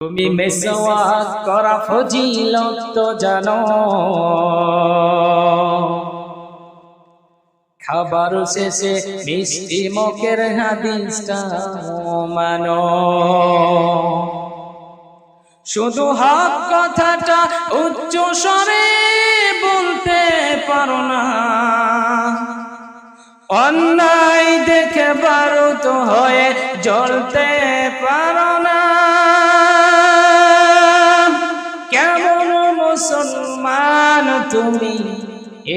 তুমি মেসওয়াক করা ফজিলত তো জানো। খাবার শেষে মিষ্টি মুখের হাদিসটা মানো। শুধু হক কথাটা উচ্চ স্বরে বলতে পারো না। অন্যায় দেখে পারো তো হয়ে জ্বলতে পারো মুসলমান তুমি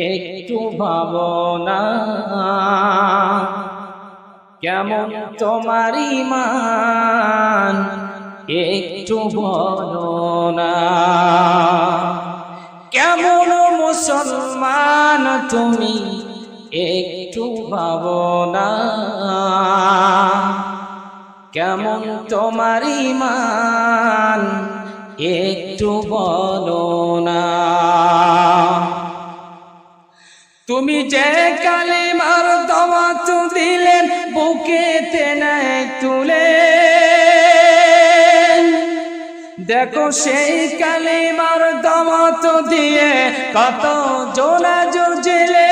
একটু ভাবনা কেমন তোমার ইমান একটু বলো না। কেমন মুসলমান তুমি একটু ভাবনা কেমন তোমার ইমান একটু বলো না। তুমি যে কালিমার দাওয়াত দিলেন বুকেতে নাই তুলে দেখো সেই কালিমার দাওয়াত দিয়ে কত জোলা জুজলে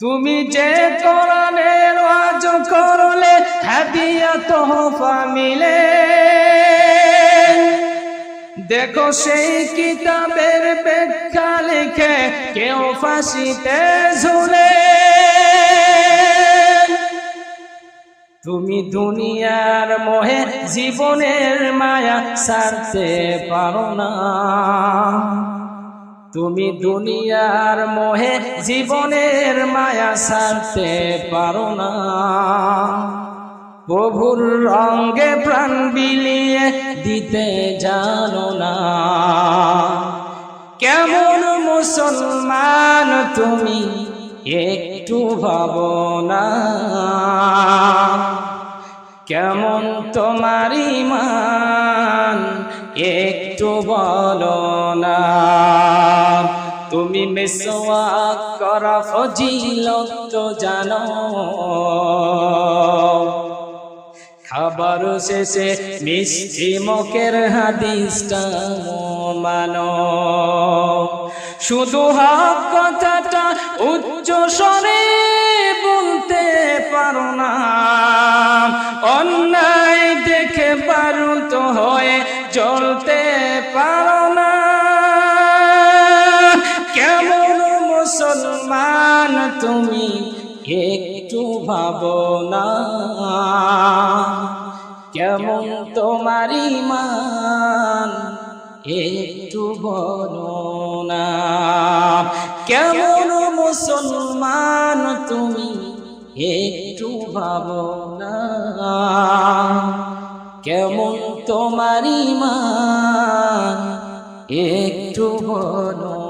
তুমি যে কোরআনের ওয়াজ করলে হাদিয়া তোহফা মিলে দেখো সেই কিতাবের ব্যাখ্যা লিখে কেউ ফাঁসিতে ঝুলে। তুমি দুনিয়ার মোহে জীবনের মায়া সারতে পারো না। তুমি দুনিয়ার মোহে জীবনের মায়া সারতে পারো না। প্রভুর রঙ্গে প্রাণ বিলিয়ে দিতে জানো না। কেমন মুসলমান তুমি একটু ভাবনা কেমন তোমার ইমান একটু বলো না। তুমি মেসওয়াক করা ফজিলত জানো। খাবার শেষে মিষ্টি মুখের হাদিসটা মানো। শুধু হক কথাটা উচ্চ স্বরে বলতে পারো না। অন্যায় দেখে বারুত হয়ে চলতে পারো না। কেমন মুসলমান তুমি একটু ভাবনা কেমন তোমার ইমান? একটু বলো না। কেমন মুসলমান তুমি? একটু ভাবনা কেমন তোমার ইমান? একটু বলো